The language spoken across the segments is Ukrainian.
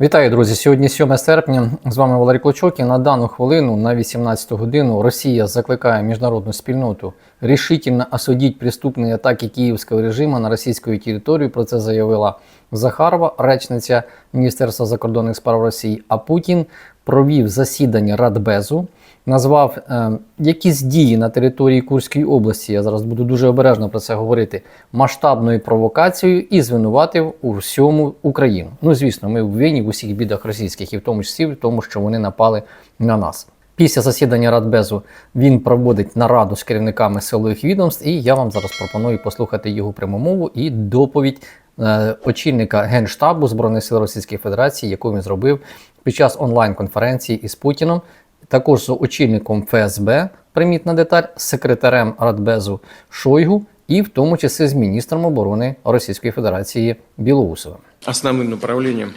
Вітаю, друзі! Сьогодні 7 серпня. З вами Валерій Клочок. І на дану хвилину, на 18 годину, Росія закликає міжнародну спільноту рішительно осудити преступні атаки київського режиму на російську територію. Про це заявила Захарова, речниця Міністерства закордонних справ Росії. А Путін провів засідання Радбезу, назвав е, якісь дії на території Курської області. Я зараз буду дуже обережно про це говорити. Масштабною провокацією і звинуватив у всьому Україну. Ну звісно, ми винні в усіх бідах російських, і в тому числі в тому, що вони напали на нас. Після засідання Радбезу він проводить нараду з керівниками силових відомств, і я вам зараз пропоную послухати його пряму мову і доповідь е, очільника Генштабу Збройних сил Російської Федерації, яку він зробив під час онлайн-конференції із Путіном, також з очільником ФСБ, примітна деталь, з секретарем Радбезу Шойгу, і в тому числі з міністром оборони Російської Федерації Білоусовим. основным направлением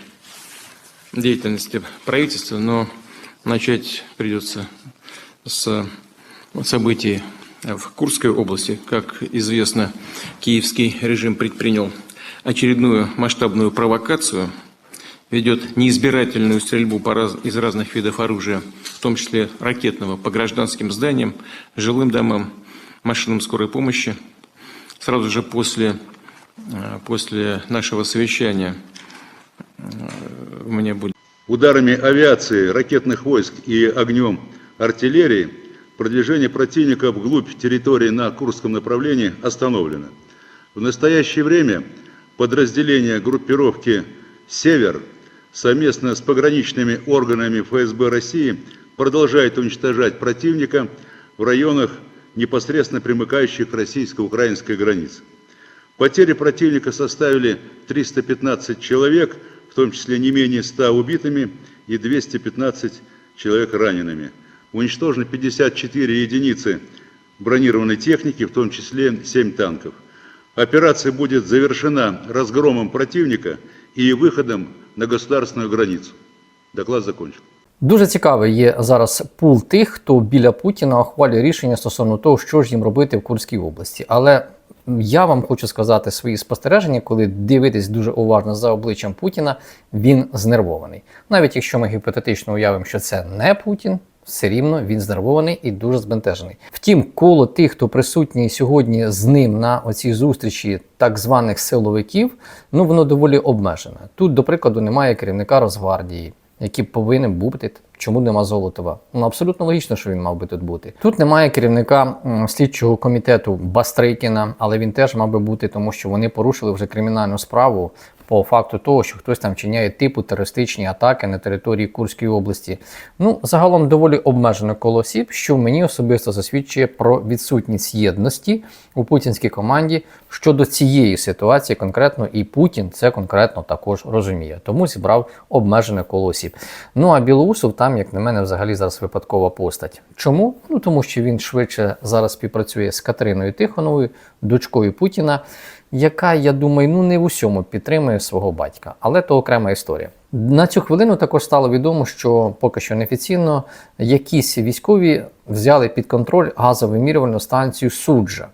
деятельности правительства, но начать придется с событий в Курской области. Как известно, киевский режим предпринял очередную масштабную провокацию, ведет неизбирательную стрельбу по раз- из разных видов оружия, в том числе ракетного, по гражданским зданиям, жилым домам, машинам скорой помощи. Сразу же после, э, после нашего совещания э, у меня были Ударами авиации, ракетных войск и огнем артиллерии продвижение противника вглубь территории на Курском направлении остановлено. В настоящее время подразделения группировки «Север» совместно с пограничными органами ФСБ России продолжают уничтожать противника в районах, непосредственно примыкающих к российско-украинской границе. Потери противника составили 315 человек, в том числе не менее 100 убитыми и 215 человек ранеными. Уничтожено 54 единицы бронированной техники, в том числе 7 танков. Операция будет завершена разгромом противника и выходом на государственную границу. Доклад закончен. Дуже цікавий є зараз пул тих, хто біля Путіна ухвалює рішення стосовно того, що ж їм робити в Курській області. Але я вам хочу сказати свої спостереження, коли дивитесь дуже уважно за обличчям Путіна, він знервований. Навіть якщо ми гіпотетично уявимо, що це не Путін. Все рівно він знервований і дуже збентежений. Втім, коло тих, хто присутній сьогодні з ним на оцій зустрічі так званих силовиків, ну воно доволі обмежене. Тут, до прикладу, немає керівника Росгвардії, який повинен бути. Чому нема Золотова? Ну абсолютно логічно, що він мав би тут бути. Тут немає керівника слідчого комітету Бастрикіна, але він теж мав би бути, тому що вони порушили вже кримінальну справу по факту того, що хтось там вчиняє типу терористичні атаки на території Курської області. Ну, загалом доволі обмежено коло осіб, що мені особисто засвідчує про відсутність єдності у путінській команді щодо цієї ситуації конкретно, і Путін це конкретно також розуміє. Тому зібрав обмежене коло. Ну а Білоусов там, як на мене, взагалі зараз випадкова постать. Чому? Ну тому що він швидше зараз співпрацює з Катериною Тихоновою, дочкою Путіна яка, я думаю, ну не в усьому підтримує свого батька, але то окрема історія. На цю хвилину також стало відомо, що поки що неофіційно якісь військові взяли під контроль газовимірювальну станцію Суджа.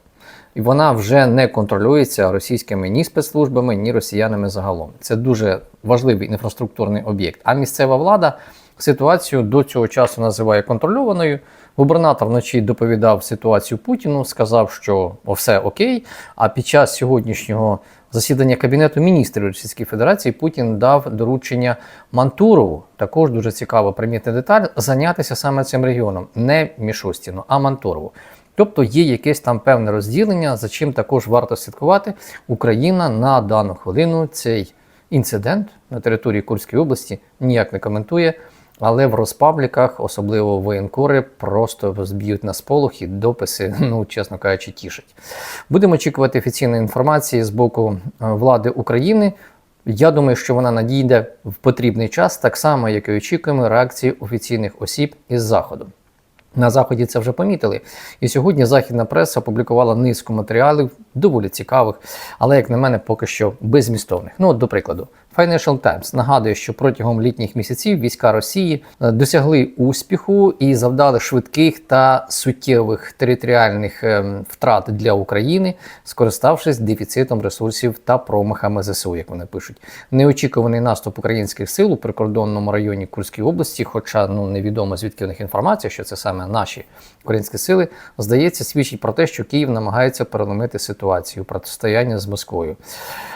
І вона вже не контролюється російськими ні спецслужбами, ні росіянами загалом. Це дуже важливий інфраструктурний об'єкт. А місцева влада ситуацію до цього часу називає контрольованою. Губернатор вночі доповідав ситуацію Путіну, сказав, що все окей. А під час сьогоднішнього засідання Кабінету міністрів Російської Федерації Путін дав доручення Мантурову, також дуже цікава примітна деталь, зайнятися саме цим регіоном, не Мішустіну, а Мантурову. Тобто є якесь там певне розділення, за чим також варто слідкувати. Україна на дану хвилину цей інцидент на території Курської області ніяк не коментує. Але в розпабліках, особливо воєнкори, просто зб'ють на сполох і дописи, ну чесно кажучи, тішать. Будемо очікувати офіційної інформації з боку е, влади України. Я думаю, що вона надійде в потрібний час, так само, як і очікуємо реакції офіційних осіб із заходу. На заході це вже помітили. І сьогодні західна преса опублікувала низку матеріалів, доволі цікавих, але, як на мене, поки що беззмістовних. Ну, от, до прикладу, Financial Times нагадує, що протягом літніх місяців війська Росії е, досягли успіху і завдали швидких та суттєвих територіальних ем, втрат для України, скориставшись дефіцитом ресурсів та промахами ЗСУ, як вони пишуть. Неочікуваний наступ українських сил у прикордонному районі Курської області, хоча ну невідомо звідки у них інформація, що це саме наші українські сили, здається, свідчить про те, що Київ намагається переломити ситуацію протистояння з Москвою.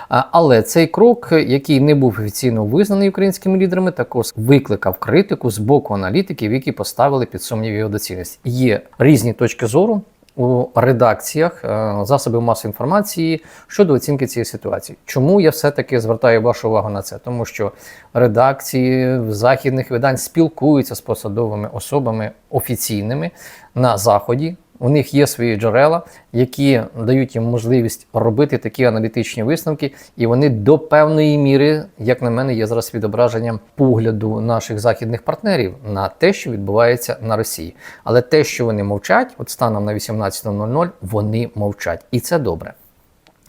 Але цей крок, який не був офіційно визнаний українськими лідерами, також викликав критику з боку аналітиків, які поставили під сумнів його доцільність. Є різні точки зору. У редакціях е, засобів масової інформації щодо оцінки цієї ситуації. Чому я все-таки звертаю вашу увагу на це? Тому що редакції західних видань спілкуються з посадовими особами офіційними на заході. У них є свої джерела, які дають їм можливість робити такі аналітичні висновки, і вони до певної міри, як на мене, є зараз відображенням погляду наших західних партнерів на те, що відбувається на Росії. Але те, що вони мовчать, от станом на 18.00, вони мовчать, і це добре.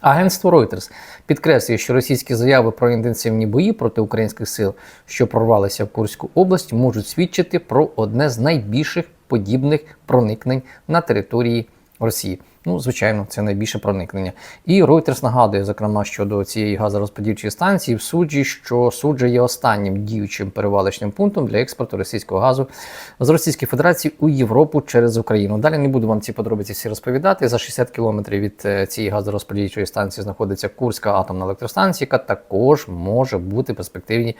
Агентство Reuters підкреслює, що російські заяви про інтенсивні бої проти українських сил, що прорвалися в Курську область, можуть свідчити про одне з найбільших подібних проникнень на території Росії. Ну, звичайно, це найбільше проникнення. І Reuters нагадує, зокрема, щодо цієї газорозподільчої станції в суджі, що суджа є останнім діючим перевалочним пунктом для експорту російського газу з Російської Федерації у Європу через Україну. Далі не буду вам ці подробиці всі розповідати. За 60 кілометрів від е, цієї газорозподільчої станції знаходиться Курська атомна електростанція, яка також може бути перспективні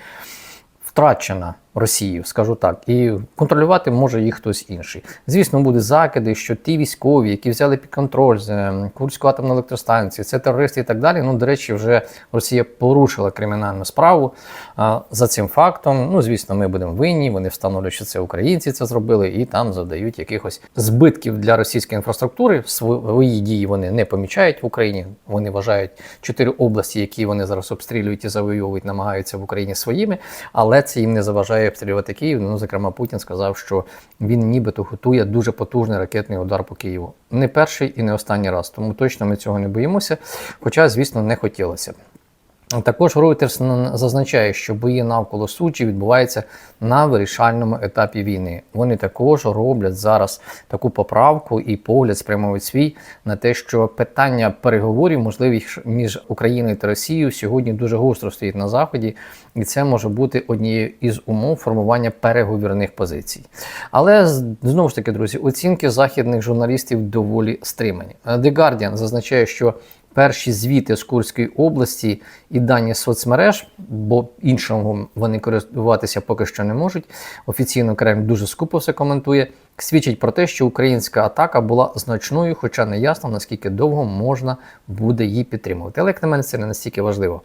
втрачена Росією, скажу так, і контролювати може їх хтось інший. Звісно, буде закиди, що ті військові, які взяли під контроль е, Курську атомну електростанцію, це терористи і так далі. Ну, до речі, вже Росія порушила кримінальну справу а, за цим фактом. Ну, звісно, ми будемо винні. Вони встановлюють, що це українці це зробили, і там завдають якихось збитків для російської інфраструктури. Свої дії вони не помічають в Україні. Вони вважають чотири області, які вони зараз обстрілюють і завойовують, намагаються в Україні своїми, але це їм не заважає обстрілювати Київ. Ну, зокрема, Путін сказав, що він нібито готує дуже потужний ракетний удар по Києву. Не перший і не останній раз, тому точно ми цього не боїмося. Хоча, звісно, не хотілося. Також Reuters зазначає, що бої навколо Сучі відбуваються на вирішальному етапі війни. Вони також роблять зараз таку поправку і погляд спрямовують свій на те, що питання переговорів можливих між Україною та Росією сьогодні дуже гостро стоїть на заході, і це може бути однією із умов формування переговірних позицій. Але знову ж таки, друзі, оцінки західних журналістів доволі стримані. The Guardian зазначає, що перші звіти з Курської області і дані соцмереж, бо іншого вони користуватися поки що не можуть. Офіційно Кремль дуже скупо все коментує. Свідчить про те, що українська атака була значною, хоча не ясно, наскільки довго можна буде її підтримувати. Але як на мене, це не настільки важливо.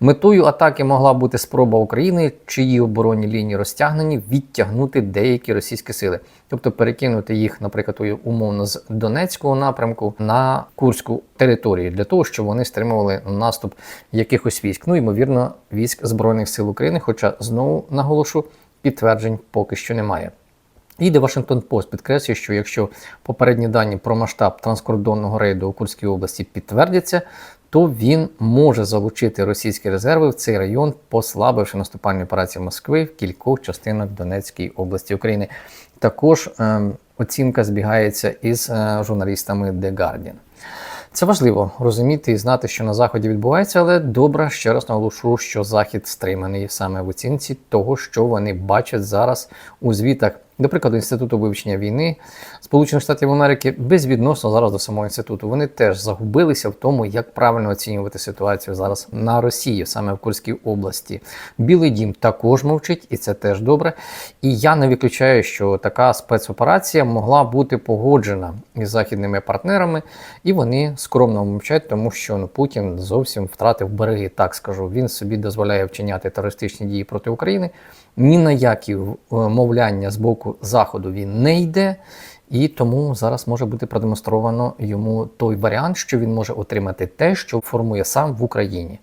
Метою атаки могла бути спроба України, чиї оборонні лінії розтягнені, відтягнути деякі російські сили, тобто перекинути їх, наприклад, умовно з Донецького напрямку на Курську територію для того, щоб вони стримували наступ якихось військ. Ну ймовірно, військ Збройних сил України. Хоча знову наголошу, підтверджень поки що немає. І The Washington Post підкреслює, що якщо попередні дані про масштаб транскордонного рейду у Курській області підтвердяться, то він може залучити російські резерви в цей район, послабивши наступальні операції Москви в кількох частинах Донецької області України. Також е, оцінка збігається із е, журналістами The Guardian. Це важливо розуміти і знати, що на заході відбувається, але добре ще раз наголошу, що захід стриманий саме в оцінці того, що вони бачать зараз у звітах. До прикладу, інституту вивчення війни Сполучених Штатів Америки безвідносно зараз до самого інституту. Вони теж загубилися в тому, як правильно оцінювати ситуацію зараз на Росії, саме в Курській області. Білий дім також мовчить, і це теж добре. І я не виключаю, що така спецоперація могла бути погоджена із західними партнерами, і вони скромно мовчать, тому що ну, Путін зовсім втратив береги. Так скажу. Він собі дозволяє вчиняти терористичні дії проти України. Ні на які мовляння з боку Заходу він не йде, і тому зараз може бути продемонстровано йому той варіант, що він може отримати те, що формує сам в Україні.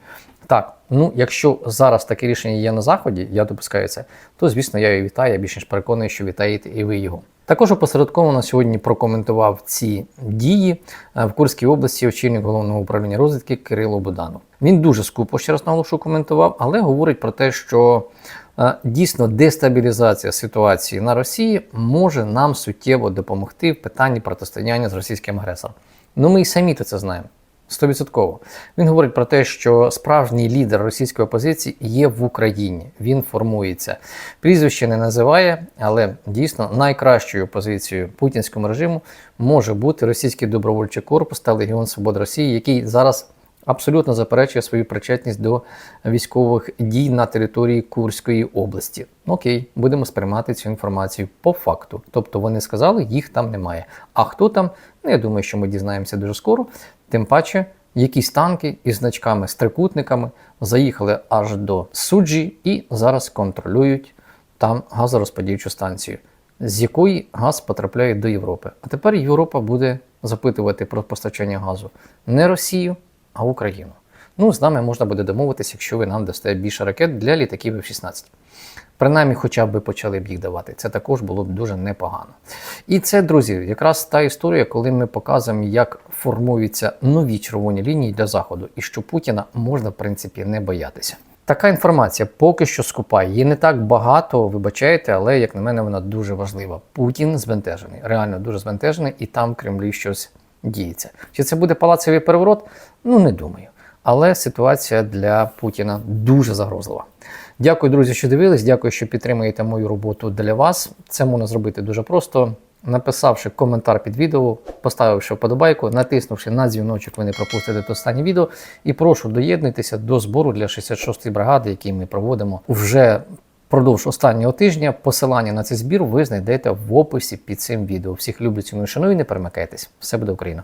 Так, ну якщо зараз таке рішення є на Заході, я допускаю це, то звісно я його вітаю. Я більш ніж переконаний, що вітаєте і ви його. Також опосередковано сьогодні прокоментував ці дії е, в Курській області очільник головного управління розвідки Кирило Буданов. Він дуже скупо ще раз наголошу коментував, але говорить про те, що е, дійсно дестабілізація ситуації на Росії може нам суттєво допомогти в питанні протистояння з російським агресором. Ну ми і самі то це знаємо. Стовідсотково. Він говорить про те, що справжній лідер російської опозиції є в Україні. Він формується. Прізвище не називає, але дійсно найкращою опозицією путінському режиму може бути російський добровольчий корпус та Легіон Свободи Росії, який зараз абсолютно заперечує свою причетність до військових дій на території Курської області. Окей, будемо сприймати цю інформацію по факту. Тобто вони сказали, їх там немає. А хто там? Ну, я думаю, що ми дізнаємося дуже скоро. Тим паче, якісь танки із значками з трикутниками заїхали аж до суджі і зараз контролюють там газорозподільчу станцію, з якої газ потрапляє до Європи. А тепер Європа буде запитувати про постачання газу не Росію, а Україну. Ну, з нами можна буде домовитися, якщо ви нам дасте більше ракет для літаків F-16. Принаймні, хоча б почали б їх давати. Це також було б дуже непогано. І це, друзі, якраз та історія, коли ми показуємо, як формуються нові червоні лінії для Заходу, і що Путіна можна, в принципі, не боятися. Така інформація поки що скупа. Її не так багато, вибачайте, але як на мене, вона дуже важлива. Путін збентежений, реально дуже збентежений, і там в Кремлі щось діється. Чи це буде палацевий переворот? Ну не думаю. Але ситуація для Путіна дуже загрозлива. Дякую, друзі, що дивились. Дякую, що підтримуєте мою роботу для вас. Це можна зробити дуже просто. Написавши коментар під відео, поставивши вподобайку, натиснувши на дзвіночок, ви не пропустите до останнє відео. І прошу доєднуйтеся до збору для 66-ї бригади, який ми проводимо вже впродовж останнього тижня. Посилання на цей збір ви знайдете в описі під цим відео. Всіх люблю, ціную, шаную, не перемикайтесь. Все буде Україна!